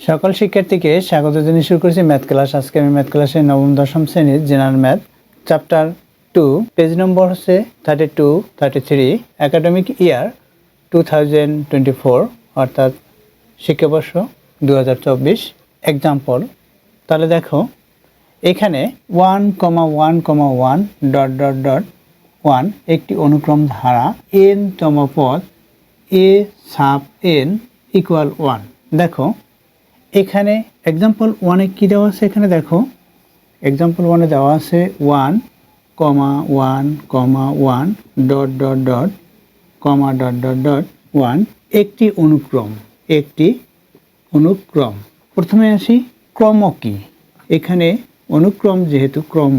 সকল শিক্ষার্থীকে স্বাগত জানিয়ে শুরু করেছি ম্যাথ ক্লাস। আজকে আমি ম্যাথ ক্লাসের নবম, দশম শ্রেণির general math, chapter two, page number হচ্ছে thirty two thirty three academic year two thousand twenty four, অর্থাৎ শিক্ষাবর্ষ দু হাজার চব্বিশ এক্সাম্পল তাহলে দেখো, এখানে one comma one comma one dot dot dot one একটি অনুক্রম ধারা এন তম পদ a sub n equal one দেখো এখানে এক্সাম্পল ওয়ানে কী দেওয়া আছে এখানে দেখো। এক্সাম্পল ওয়ানে দেওয়া আছে one comma one comma one dot dot dot comma dot dot dot one একটি অনুক্রম একটি অনুক্রম। প্রথমে আসি, ক্রম কি? এখানে অনুক্রম যেহেতু ক্রম,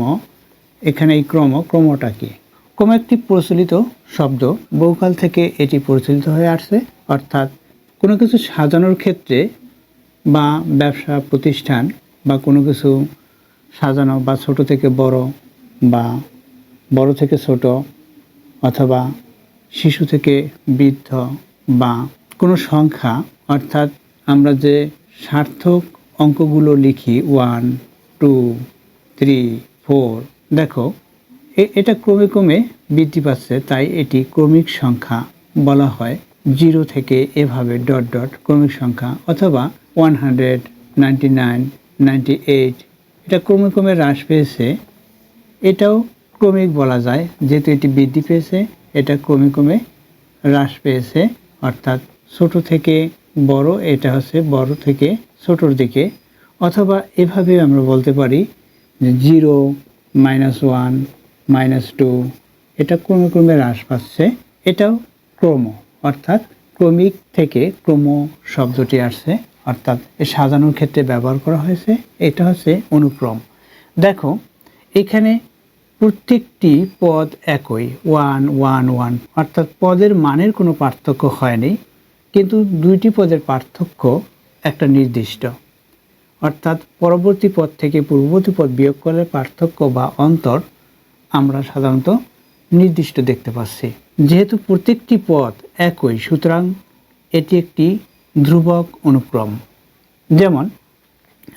এখানে এই ক্রম, ক্রমটা কি? ক্রম একটি প্রচলিত শব্দ, বহুকাল থেকে এটি প্রচলিত হয়ে আসছে, অর্থাৎ কোনো কিছু সাজানোর ক্ষেত্রে বা ব্যবসা প্রতিষ্ঠান বা কোনো কিছু সাজানো বা ছোট থেকে বড় বা বড় থেকে ছোট অথবা শিশু থেকে বৃদ্ধ বা কোনো সংখ্যা, অর্থাৎ আমরা যে সার্থক অঙ্কগুলো লিখি ওয়ান টু থ্রি ফোর দেখো এটা ক্রমে ক্রমে বৃদ্ধি পাচ্ছে, তাই এটি ক্রমিক সংখ্যা বলা হয়। জিরো থেকে এভাবে ডট ডট ক্রমিক সংখ্যা অথবা one hundred, ninety nine, ninety eight, এটা ক্রমে ক্রমে হ্রাস পেয়েছে। এটাও ক্রমিক বলা যায়, যেহেতু এটি বৃদ্ধি পেয়েছে, এটা ক্রমে ক্রমে হ্রাস পেয়েছে। অর্থাৎ ছোট থেকে বড়, এটা হচ্ছে বড় থেকে ছোটোর দিকে। অথবা এভাবে আমরা বলতে পারি যে zero minus one minus two, এটা ক্রমে ক্রমে হ্রাস পাচ্ছে। এটাও ক্রম। অর্থাৎ ক্রমিক থেকে ক্রম শব্দটি আসছে, অর্থাৎ এ সাজানোর ক্ষেত্রে ব্যবহার করা হয়েছে, এটা হচ্ছে অনুক্রম। দেখো, এখানে প্রত্যেকটি পদ একই ওয়ান ওয়ান ওয়ান অর্থাৎ পদের মানের কোনো পার্থক্য হয়নি, কিন্তু দুইটি পদের পার্থক্য একটা নির্দিষ্ট। অর্থাৎ পরবর্তী পদ থেকে পূর্ববর্তী পদ বিয়োগ করলে পার্থক্য বা অন্তর আমরা সাধারণত নির্দিষ্ট দেখতে পাচ্ছি। যেহেতু প্রত্যেকটি পদ একই, সুতরাং এটি একটি ধ্রুবক অনুক্রম। যেমন,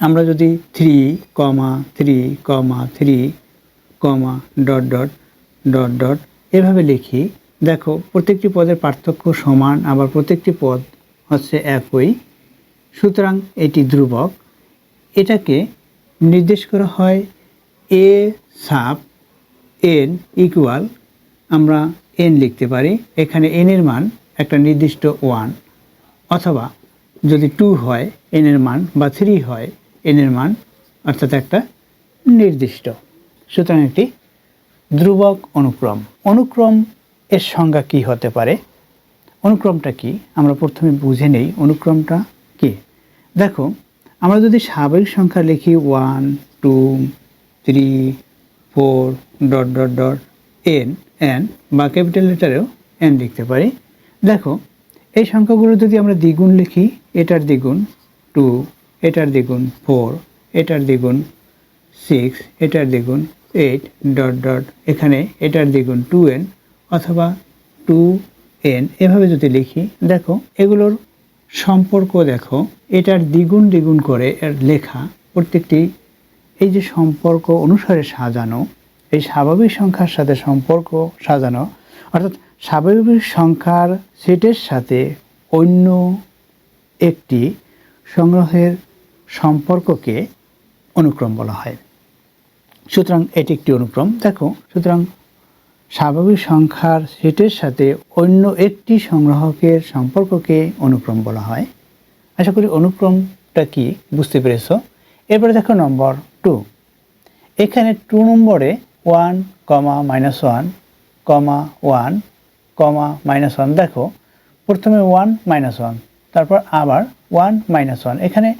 আমরা যদি three comma three comma three comma dot dot dot dot এভাবে লিখি, দেখো, প্রত্যেকটি পদের পার্থক্য সমান, আবার প্রত্যেকটি পদ হচ্ছে একই। সুতরাং এটি ধ্রুবক। এটাকে নির্দেশ করা হয় এ সাপ এন ইকুয়াল আমরা এন লিখতে পারি, এখানে এনের মান একটা নির্দিষ্ট ওয়ান অথবা যদি টু হয় এনের মান বা থ্রি হয় এনের মান অর্থাৎ একটা নির্দিষ্ট। সুতরাং একটি ধ্রুবক অনুক্রম। অনুক্রম এর সংজ্ঞা কি হতে পারে? অনুক্রমটা কি? আমরা প্রথমে বুঝে নেই, অনুক্রমটা কি? দেখো, আমরা যদি স্বাভাবিক সংখ্যা লিখি one two three four dot dot dot n n বা ক্যাপিটাল লেটারেও এন লিখতে পারি। দেখো, এই সংখ্যাগুলো যদি আমরা দ্বিগুণ লিখি, এটার দ্বিগুণ টু এটার দ্বিগুণ ফোর এটার দ্বিগুণ সিক্স এটার দ্বিগুণ এইট ডট ডট এখানে এটার দ্বিগুণ টু এন অথবা টু এন এভাবে যদি লিখি, দেখো, এগুলোর সম্পর্ক দেখো, এটার দ্বিগুণ দ্বিগুণ করে এর লেখা প্রত্যেকটি, এই যে সম্পর্ক অনুসারে সাজানো এই স্বাভাবিক সংখ্যার সাথে সম্পর্ক সাজানো, অর্থাৎ স্বাভাবিক সংখ্যার সেটের সাথে অন্য একটি সংগ্রহের সম্পর্ককে অনুক্রম বলা হয়। সুতরাং এটি একটি অনুক্রম। দেখো, সুতরাং স্বাভাবিক সংখ্যার সেটের সাথে অন্য একটি সংগ্রাহকের সম্পর্ককে অনুক্রম বলা হয়। আশা করি অনুক্রমটা কি? বুঝতে পেরেছ। এরপরে দেখো নম্বর টু এখানে টু নম্বরে one comma minus one comma one comma minus one দেখো, প্রথমে ওয়ান মাইনাস ওয়ান তারপর আবার ওয়ান মাইনাস ওয়ান এখানে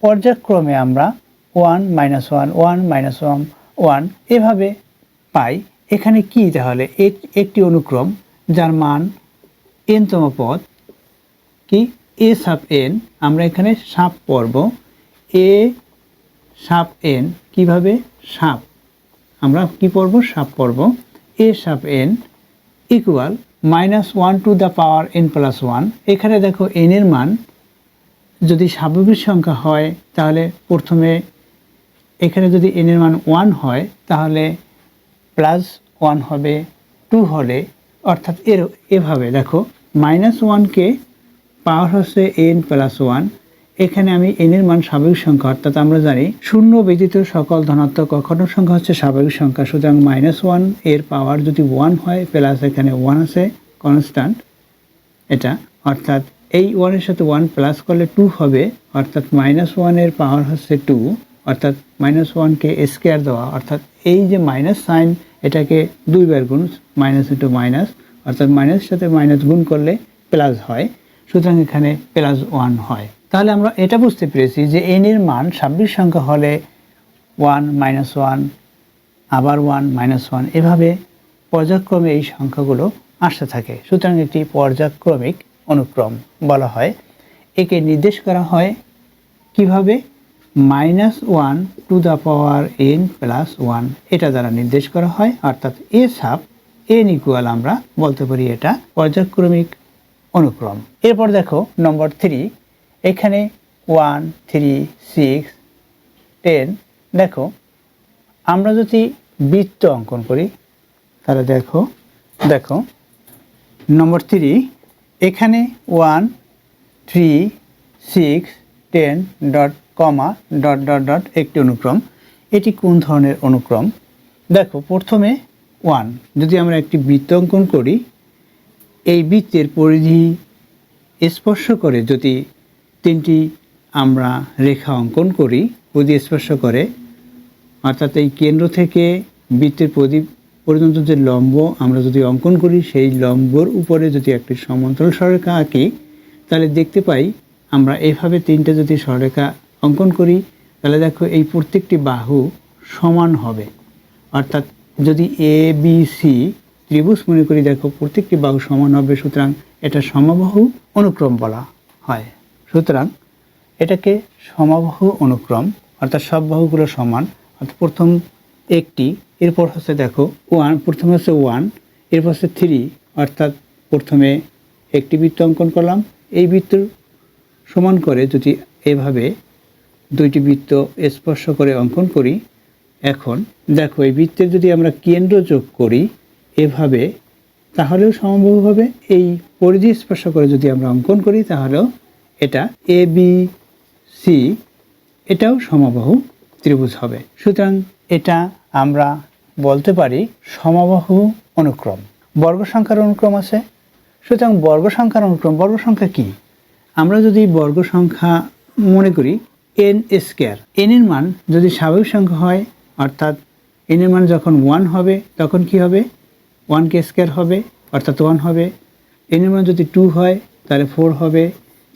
পর্যায়ক্রমে আমরা one minus one one minus one one এভাবে পাই। এখানে কি তাহলে? এক- একটি অনুক্রম, যার মান এনতম পদ, কি? এ সাপ এন আমরা এখানে সাপ পর্ব এ সাপ এন কীভাবে? সাপ। আমরা কি পড়ব? সাপ পড়ব। A sub n equal minus one to the power n plus one এখানে দেখো এন এর মান যদি স্বাভাবিক সংখ্যা হয়, তাহলে প্রথমে এখানে যদি এন এর মান ওয়ান হয়, তাহলে প্লাস ওয়ান হবে টু হলে। অর্থাৎ এর, এভাবে দেখো। মাইনাস ওয়ানকে পাওয়ার হচ্ছে এন প্লাস ওয়ান এখানে আমি এন এর মান স্বাভাবিক সংখ্যা, অর্থাৎ আমরা জানি শূন্য ব্যতীত সকল ধনাত্মক অখণ্ড সংখ্যা হচ্ছে স্বাভাবিক সংখ্যা। সুতরাং মাইনাস ওয়ানের পাওয়ার যদি ওয়ান হয় প্লাস এখানে ওয়ান আছে কনস্ট্যান্ট এটা, অর্থাৎ এই ওয়ানের সাথে ওয়ান প্লাস করলে টু হবে, অর্থাৎ মাইনাস ওয়ানের পাওয়ার হচ্ছে টু অর্থাৎ মাইনাস ওয়ানকে স্কেয়ার দেওয়া। অর্থাৎ এই যে মাইনাস সাইন এটাকে দুইবার গুণ মাইনাস ইন্টু মাইনাস অর্থাৎ মাইনাস সাথে মাইনাস গুণ করলে প্লাস হয়। সুতরাং এখানে প্লাস ওয়ান হয়। তাহলে আমরা এটা বুঝতে পেরেছি যে এন এর মান ছাব্বিশ সংখ্যা হলে ওয়ান মাইনাস ওয়ান আবার ওয়ান মাইনাস ওয়ান এভাবে পর্যায়ক্রমে এই সংখ্যাগুলো আসতে থাকে। সুতরাং একটি পর্যায়ক্রমিক অনুক্রম বলা হয়। একে নির্দেশ করা হয় কীভাবে? Minus one to the power n plus one এটা দ্বারা নির্দেশ করা হয়। অর্থাৎ এ সাপ এন ইকুয়াল আমরা বলতে পারি এটা পর্যায়ক্রমিক অনুক্রম। এরপর দেখো নম্বর থ্রি এখানে ওয়ান, থ্রি, সিক্স, টেন, দেখো, আমরা যদি বৃত্ত অঙ্কন করি, তাহলে দেখো দেখো নম্বর থ্রি এখানে one three six ten dot comma dot dot dot একটি অনুক্রম। এটি কোন ধরনের অনুক্রম? দেখো, প্রথমে ওয়ান যদি আমরা একটি বৃত্ত অঙ্কন করি, এই বৃত্তের পরিধি স্পর্শ করে যদি তিনটি আমরা রেখা অঙ্কন করি পরিধি স্পর্শ করে। অর্থাৎ এই কেন্দ্র থেকে বৃত্তের প্রদীপ পর্যন্ত যে লম্ব আমরা যদি অঙ্কন করি, সেই লম্বর উপরে যদি একটি সমান্তরাল সররেখা আঁকি, তাহলে দেখতে পাই আমরা এভাবে তিনটে যদি সররেখা অঙ্কন করি, তাহলে দেখো এই প্রত্যেকটি বাহু সমান হবে। অর্থাৎ যদি এ বি সি ত্রিভুজ মনে করি, দেখো প্রত্যেকটি বাহু সমান হবে, সুতরাং এটা সমবাহু অনুক্রম বলা হয়। সুতরাং এটাকে সমবাহু অনুক্রম, অর্থাৎ সব বাহুগুলো সমান, অর্থাৎ প্রথম একটি, এরপর হচ্ছে দেখো ওয়ান প্রথমে হচ্ছে ওয়ান এরপর হচ্ছে থ্রি অর্থাৎ প্রথমে একটি বৃত্ত অঙ্কন করলাম। এই বৃত্ত সমান করে যদি এভাবে দুইটি বৃত্ত স্পর্শ করে অঙ্কন করি, এখন দেখো এই বৃত্তের যদি আমরা কেন্দ্র যোগ করি এভাবে, তাহলেও সমবাহু হবে। এই পরিধি স্পর্শ করে যদি আমরা অঙ্কন করি, তাহলেও এটা এ বি সি এটাও সমবাহু ত্রিভুজ হবে। সুতরাং এটা আমরা বলতে পারি সমবাহু অনুক্রম। বর্গ সংখ্যার অনুক্রম আছে। সুতরাং বর্গ সংখ্যার অনুক্রম, বর্গ সংখ্যা কি? আমরা যদি বর্গ সংখ্যা মনে করি এন স্কোয়ার এন এর মান যদি স্বাভাবিক সংখ্যা হয়, অর্থাৎ এন এর মান যখন ওয়ান হবে, তখন কি হবে? ওয়ান কে স্কোয়ার হবে, অর্থাৎ ওয়ান হবে। এন এর মান যদি টু হয়, তাহলে ফোর হবে।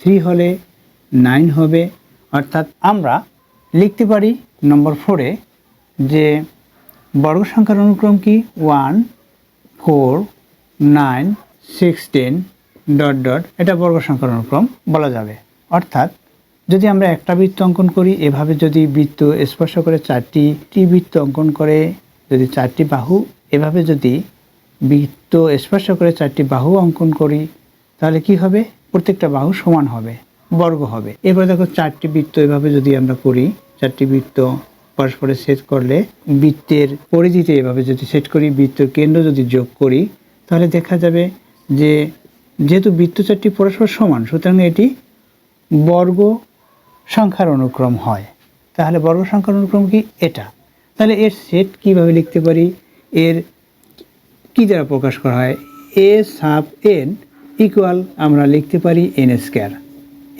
থ্রি হলে নাইন হবে। অর্থাৎ আমরা লিখতে পারি নম্বর ফোরে যে বর্গ সংখ্যার অনুক্রম কি? One four nine six ten dot dot এটা বর্গ সংখ্যার অনুক্রম বলা যাবে। অর্থাৎ যদি আমরা একটা বৃত্ত অঙ্কন করি, এভাবে যদি বৃত্ত স্পর্শ করে চারটি টি বৃত্ত অঙ্কন করে যদি চারটি বাহু, এভাবে যদি বৃত্ত স্পর্শ করে চারটি বাহু অঙ্কন করি, তাহলে কি হবে? প্রত্যেকটা বাহু সমান হবে, বর্গ হবে। এবার দেখো চারটি বৃত্ত এভাবে যদি আমরা করি, চারটি বৃত্ত পরস্পরে সেট করলে বৃত্তের পরিধিতে এভাবে যদি সেট করি, বৃত্তের কেন্দ্র যদি যোগ করি, তাহলে দেখা যাবে যে যেহেতু বৃত্ত চারটি পরস্পর সমান, সুতরাং এটি বর্গ সংখ্যার অনুক্রম হয়। তাহলে বর্গ সংখ্যার অনুক্রম কি? এটা। তাহলে এর সেট কীভাবে লিখতে পারি? এর কি দ্বারা প্রকাশ করা হয়? এ সাব এন ইকুয়াল আমরা লিখতে পারি এন স্কোয়ার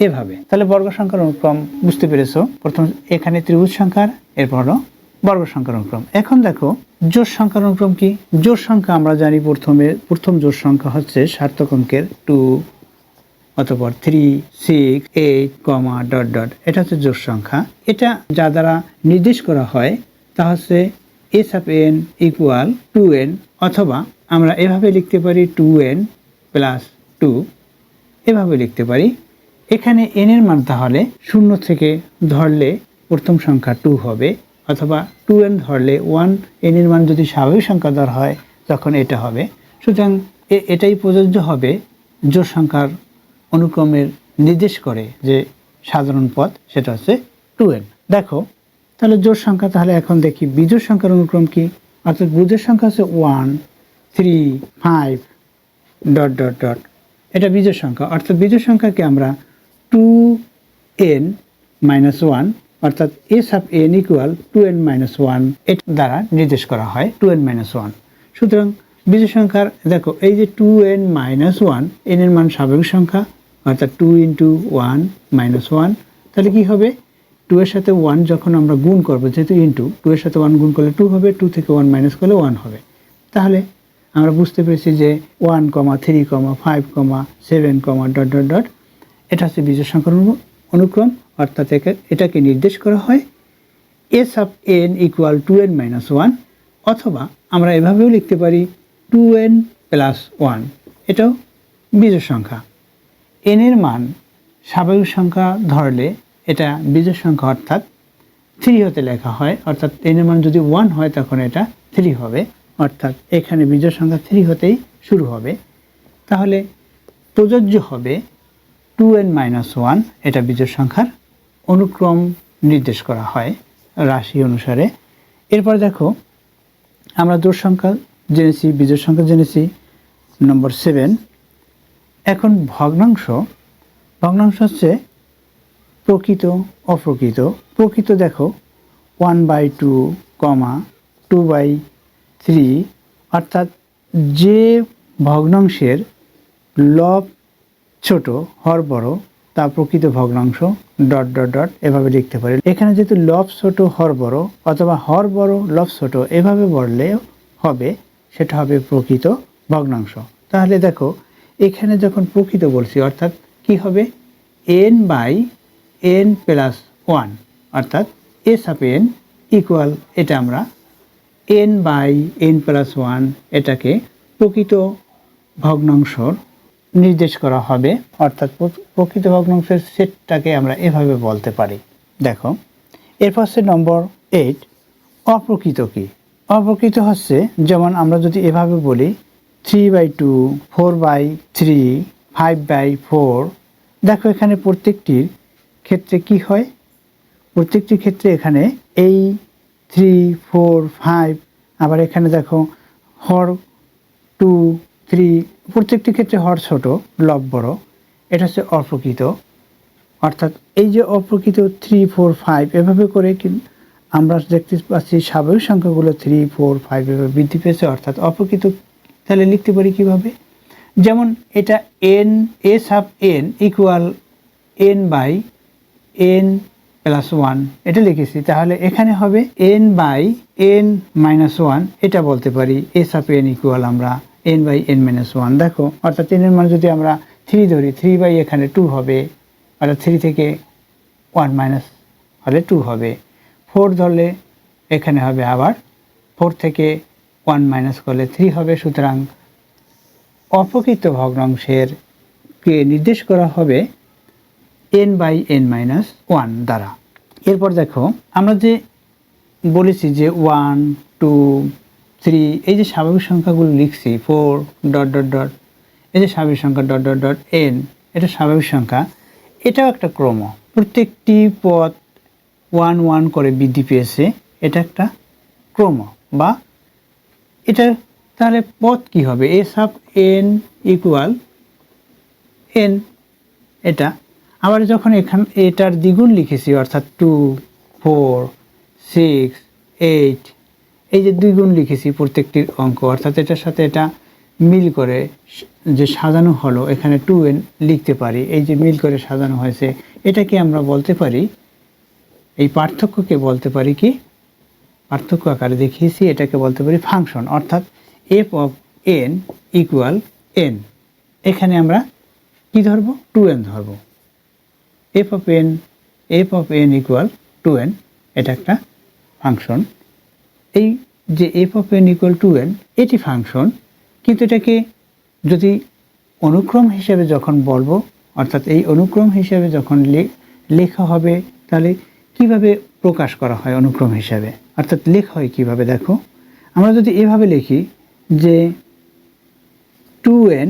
এভাবে। তাহলে বর্গ সংখ্যার অনুক্রম বুঝতে পেরেছ? প্রথম এখানে ত্রিভুজ সংখ্যার, এরপর হলো বর্গ সংখ্যার অনুক্রম। এখন দেখো জোর সংখ্যার অনুক্রম কি? জোর সংখ্যা আমরা জানি প্রথমে, প্রথম জোর সংখ্যা হচ্ছে সার্থক অঙ্কের টু অতপর three six eight comma dot dot এটা হচ্ছে জোর সংখ্যা। এটা যা দ্বারা নির্দেশ করা হয়, তা হচ্ছে s of n equal two n অথবা আমরা এভাবে লিখতে পারি টু এন প্লাস টু এভাবে লিখতে পারি। এখানে এন এর মান তাহলে শূন্য থেকে ধরলে প্রথম সংখ্যা টু হবে, অথবা টু এন ধরলে ওয়ান এন এর মান যদি স্বাভাবিক সংখ্যা ধরা হয়, তখন এটা হবে। সুতরাং এটাই প্রযোজ্য হবে জোর সংখ্যার অনুক্রমের নির্দেশ করে যে সাধারণ পথ সেটা হচ্ছে টু এন দেখো, তাহলে জোর সংখ্যা তাহলে এখন দেখি বিজোড় সংখ্যার অনুক্রম কি? অর্থাৎ বিজোড় সংখ্যা হচ্ছে one three five dot dot dot এটা বিজোড় সংখ্যা। অর্থাৎ বিজোড় সংখ্যাকে আমরা টু এন মাইনাস ওয়ান অর্থাৎ s of n equal two n minus ওয়ানের দ্বারা নির্দেশ করা হয় টু এন মাইনাস ওয়ান সুতরাং বিজোড় সংখ্যার, দেখো, এই যে two n minus one n এর মান স্বাভাবিক সংখ্যা, অর্থাৎ two into one minus one তাহলে কী হবে? টু এর সাথে ওয়ান যখন আমরা গুণ করব, যেহেতু ইন্টু টু এর সাথে ওয়ান গুণ করলে টু হবে টু থেকে ওয়ান মাইনাস করলে ওয়ান হবে। তাহলে আমরা বুঝতে পেরেছি যে one comma three comma five comma seven comma dot dot dot এটা হচ্ছে বীজের সংখ্যার অনুক্রম, অর্থাৎ এটাকে নির্দেশ করা হয় s of n equal two n minus one অথবা আমরা এভাবেও লিখতে পারি টু এন প্লাস ওয়ান এটাও বীজের সংখ্যা। এন এর মান স্বাভাবিক সংখ্যা ধরলে এটা বীজের সংখ্যা, অর্থাৎ থ্রি হতে লেখা হয়, অর্থাৎ এন এর মান যদি ওয়ান হয় তখন এটা থ্রি হবে। অর্থাৎ এখানে বীজের সংখ্যা থ্রি হতেই শুরু হবে। তাহলে প্রযোজ্য হবে টু এন মাইনাস ওয়ান এটা বীজের সংখ্যার অনুক্রম নির্দেশ করা হয় রাশি অনুসারে। এরপর দেখো, আমরা জোর সংখ্যা জেনেছি বীজের সংখ্যা জেনেছি নম্বর সেভেন এখন ভগ্নাংশ ভগ্নাংশ হচ্ছে প্রকৃত, অপ্রকৃত। প্রকৃত দেখো one by two comma two by three অর্থাৎ যে ভগ্নাংশের লব ছোট, হর বড়, তা প্রকৃত ভগ্নাংশ, ডট ডট ডট, এভাবে লিখতে পারি। এখানে যেহেতু লব ছোট, হর বড়, অথবা হর বড়, লব ছোট, এভাবে বললে হবে, সেটা হবে প্রকৃত ভগ্নাংশ। তাহলে দেখো, এখানে যখন প্রকৃত বলছি, অর্থাৎ কি হবে? N by n plus one অর্থাৎ এস অফ এন ইকুয়াল এটা আমরা n by n plus one এটাকে প্রকৃত ভগ্নাংশর নির্দেশ করা হবে, অর্থাৎ প্রকৃত ভগ্নাংশের সেটটাকে আমরা এভাবে বলতে পারি। দেখো এরপর হচ্ছে নম্বর এইট অপ্রকৃত কি? অপ্রকৃত হচ্ছে, যেমন আমরা যদি এভাবে বলি three by two four by three five by four দেখো এখানে প্রত্যেকটির ক্ষেত্রে কি হয়? প্রত্যেকটি ক্ষেত্রে এখানে এই থ্রি ফোর ফাইভ আবার এখানে দেখো, হর টু থ্রি প্রত্যেকটি ক্ষেত্রে হর ছোট, লব বড়, এটা হচ্ছে অপ্রকৃত। অর্থাৎ এই যে অপ্রকৃত থ্রি ফোর ফাইভ এভাবে করে আমরা দেখতে পাচ্ছি স্বাভাবিক সংখ্যাগুলো থ্রি ফোর ফাইভ এভাবে বৃদ্ধি পেয়েছে, অর্থাৎ অপ্রকৃত। তাহলে লিখতে পারি কীভাবে? যেমন এটা n s half n equal n by n plus one এটা লিখেছি, তাহলে এখানে হবে n by n minus one এটা বলতে পারি এস অফ এন ইকুয়াল আমরা n by n minus one দেখো, অর্থাৎ এনের মান যদি আমরা থ্রি ধরি থ্রি বাই এখানে টু হবে, অর্থাৎ থ্রি থেকে ওয়ান মাইনাস হলে টু হবে ফোর ধরলে এখানে হবে আবার ফোর থেকে ওয়ান মাইনাস করলে থ্রি হবে, সুতরাং অপকৃত ভগ্নাংশের কে নির্দেশ করা হবে n by n minus one দ্বারা। এরপর দেখো, আমরা যে বলেছি যে ওয়ান টু থ্রি এই যে স্বাভাবিক সংখ্যাগুলো লিখছি ফোর ডট ডট ডট এই যে স্বাভাবিক সংখ্যা ডট ডট ডট এন এটা স্বাভাবিক সংখ্যা, এটাও একটা ক্রম। প্রত্যেকটি পদ ওয়ান ওয়ান করে বৃদ্ধি পেয়েছে, এটা একটা ক্রম, বা এটা তাহলে পদ কি হবে? S of n equal n এটা আবার যখন এখান, এটার দ্বিগুণ লিখেছি, অর্থাৎ টু ফোর সিক্স এইট এই যে দ্বিগুণ লিখেছি প্রত্যেকটির অঙ্ক, অর্থাৎ এটার সাথে এটা মিল করে যে সাজানো হলো, এখানে টু এন লিখতে পারি, এই যে মিল করে সাজানো হয়েছে, এটাকে আমরা বলতে পারি, এই পার্থক্যকে বলতে পারি কি? পার্থক্য আকারে দেখিয়েছি, এটাকে বলতে পারি ফাংশন অর্থাৎ f of n equal n এখানে আমরা কি ধরবো? টু এন ধরবো। F of n f of n equal two n এটা একটা ফাংশন এই যে f of n equal two n এটি ফাংশন কিন্তু এটাকে যদি অনুক্রম হিসেবে যখন বলব, অর্থাৎ এই অনুক্রম হিসেবে যখন লেখা হবে, তাহলে কীভাবে প্রকাশ করা হয় অনুক্রম হিসাবে? অর্থাৎ লেখা হয় কীভাবে? দেখো, আমরা যদি এভাবে লিখি যে টু এন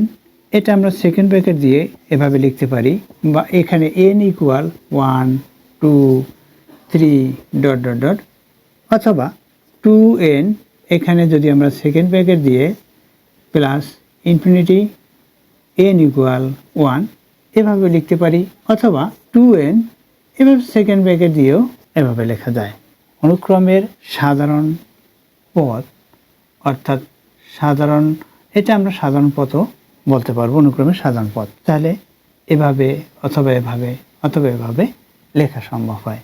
এটা আমরা সেকেন্ড ব্র্যাকেট দিয়ে এভাবে লিখতে পারি বা এখানে n equal one two three dot dot dot অথবা টু এন এখানে যদি আমরা সেকেন্ড ব্র্যাকেট দিয়ে plus infinity n equal one এভাবে লিখতে পারি, অথবা টু এন এভাবে সেকেন্ড ব্র্যাকেট দিয়েও এভাবে লেখা যায়। অনুক্রমের সাধারণ পথ, অর্থাৎ সাধারণ, এটা আমরা সাধারণ পদও বলতে পারব অনুক্রমে সাধারণ পদ তাহলে এভাবে অথবা এভাবে অথবা এভাবে লেখা সম্ভব হয়।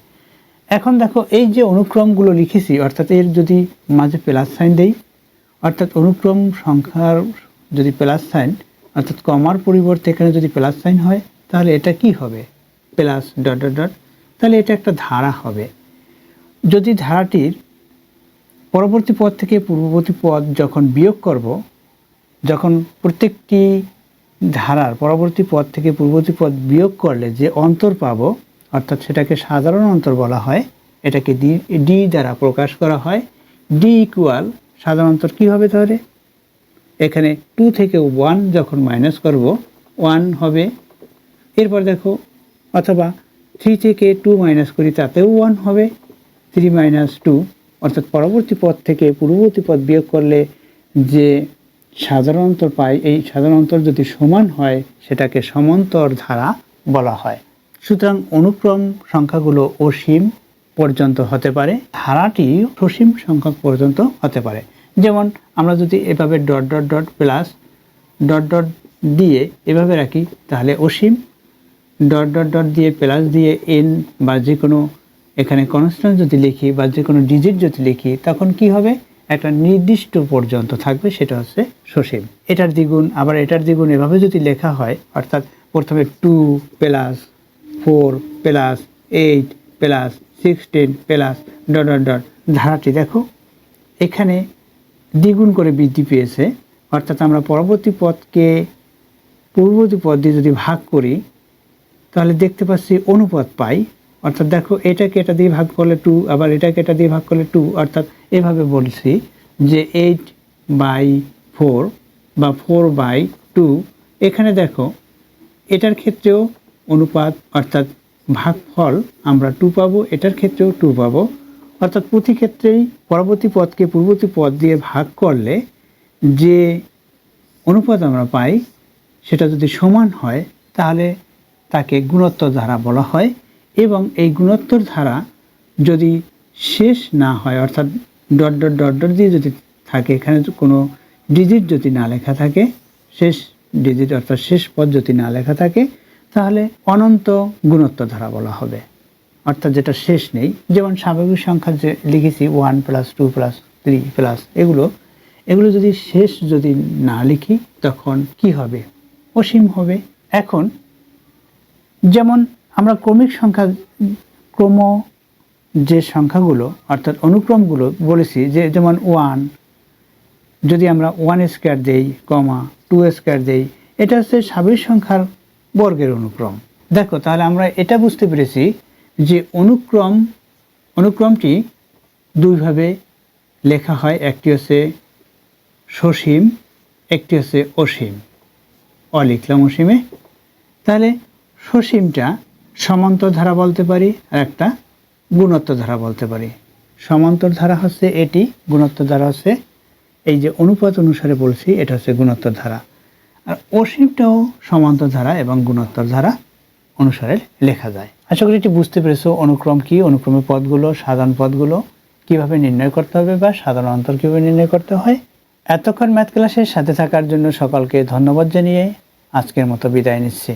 এখন দেখো, এই যে অনুক্রমগুলো লিখেছি, অর্থাৎ এর যদি মাঝে প্লাস সাইন দেই, অর্থাৎ অনুক্রম সংখ্যার যদি প্লাস সাইন অর্থাৎ কমার পরিবর্তে এখানে যদি প্লাস সাইন হয়, তাহলে এটা কি হবে? প্লাস ডট ডট ডট তাহলে এটা একটা ধারা হবে। যদি ধারাটির পরবর্তী পদ থেকে পূর্ববর্তী পদ যখন বিয়োগ করব যখন প্রত্যেকটি ধারার পরবর্তী পদ থেকে পূর্ববর্তী পদ বিয়োগ করলে যে অন্তর পাবো, অর্থাৎ সেটাকে সাধারণ অন্তর বলা হয়, এটাকে ডি ডি দ্বারা প্রকাশ করা হয়। ডি ইকুয়াল সাধারণ অন্তর কী হবে তাহলে এখানে টু থেকে ওয়ান যখন মাইনাস করব ওয়ান হবে। এরপর দেখো, অথবা থ্রি থেকে টু মাইনাস করি, তাতেও ওয়ান হবে। থ্রি মাইনাস টু অর্থাৎ পরবর্তী পদ থেকে পূর্ববর্তী পদ বিয়োগ করলে যে সাধারণ অন্তর পাই, এই সাধারণ অন্তর যদি সমান হয়, সেটাকে সমান্তর ধারা বলা হয়। সুতরাং অনুক্রম সংখ্যাগুলো অসীম পর্যন্ত হতে পারে, ধারাটি সসীম সংখ্যক পর্যন্ত হতে পারে। যেমন, আমরা যদি এভাবে dot dot dot plus dot dot দিয়ে এভাবে রাখি, তাহলে অসীম। ডট ডট ডট দিয়ে প্লাস দিয়ে এন বা যে কোনো এখানে কনস্ট্যান্ট যদি লিখি বা যে কোনো ডিজিট যদি লিখি, তখন কি হবে? একটা নির্দিষ্ট পর্যন্ত থাকবে, সেটা হচ্ছে সসীম। এটার দ্বিগুণ, আবার এটার দ্বিগুণ এভাবে যদি লেখা হয়, অর্থাৎ প্রথমে two plus four plus eight plus sixteen plus dot dot dot ধারাটি দেখো, এখানে দ্বিগুণ করে বৃদ্ধি পেয়েছে, অর্থাৎ আমরা পরবর্তী পদকে পূর্ববর্তী পদ দিয়ে যদি ভাগ করি, তাহলে দেখতে পাচ্ছি অনুপাত পাই। অর্থাৎ দেখো, এটাকে এটা দিয়ে ভাগ করলে টু আবার এটাকে এটা দিয়ে ভাগ করলে টু অর্থাৎ এভাবে বলছি যে এইট বাই ফোর বা ফোর বাই টু এখানে দেখো, এটার ক্ষেত্রেও অনুপাত অর্থাৎ ভাগফল আমরা টু পাবো, এটার ক্ষেত্রেও টু পাবো। অর্থাৎ প্রতি ক্ষেত্রেই পরবর্তী পদকে পূর্ববর্তী পদ দিয়ে ভাগ করলে যে অনুপাত আমরা পাই, সেটা যদি সমান হয়, তাহলে তাকে গুণত্ব ধারা বলা হয়। এবং এই গুণোত্তর ধারা যদি শেষ না হয়, অর্থাৎ ডট ডট ডট ডট দিয়ে যদি থাকে, এখানে কোনো ডিজিট যদি না লেখা থাকে, শেষ ডিজিট অর্থাৎ শেষ পদ যদি না লেখা থাকে, তাহলে অনন্ত গুণোত্তর ধারা বলা হবে। অর্থাৎ যেটা শেষ নেই, যেমন স্বাভাবিক সংখ্যা যে লিখেছি one plus two plus three plus এগুলো এগুলো যদি শেষ যদি না লিখি, তখন কি হবে? অসীম হবে। এখন, যেমন আমরা ক্রমিক সংখ্যা ক্রম যে সংখ্যাগুলো, অর্থাৎ অনুক্রমগুলো বলেছি, যে যেমন ওয়ান যদি আমরা ওয়ান স্কোয়ার দেই কমা টু স্কোয়ার দেই, এটা হচ্ছে স্বাভাবিক সংখ্যার বর্গের অনুক্রম। দেখো, তাহলে আমরা এটা বুঝতে পেরেছি যে অনুক্রম, অনুক্রমটি দুইভাবে লেখা হয়, একটি হচ্ছে সসীম, একটি হচ্ছে অসীম। অ লিখলাম অসীমে। তাহলে সসীমটা সমান্তর ধারা বলতে পারি, আর একটা গুণোত্তর ধারা বলতে পারি। সমান্তর ধারা হচ্ছে এটি, গুণোত্তর ধারা হচ্ছে এই যে অনুপাত অনুসারে বলছি, এটা হচ্ছে গুণোত্তর ধারা। আর অসীমটাও সমান্তর ধারা এবং গুণোত্তর ধারা অনুসারে লেখা যায়। আশা করি এটি বুঝতে পেরেছ অনুক্রম কি, অনুক্রমের পদগুলো, সাধারণ পদগুলো, কীভাবে নির্ণয় করতে হবে বা সাধারণ অন্তর কীভাবে নির্ণয় করতে হয়। এতক্ষণ ম্যাথ ক্লাসের সাথে থাকার জন্য সকলকে ধন্যবাদ জানিয়ে আজকের মতো বিদায় নিচ্ছি।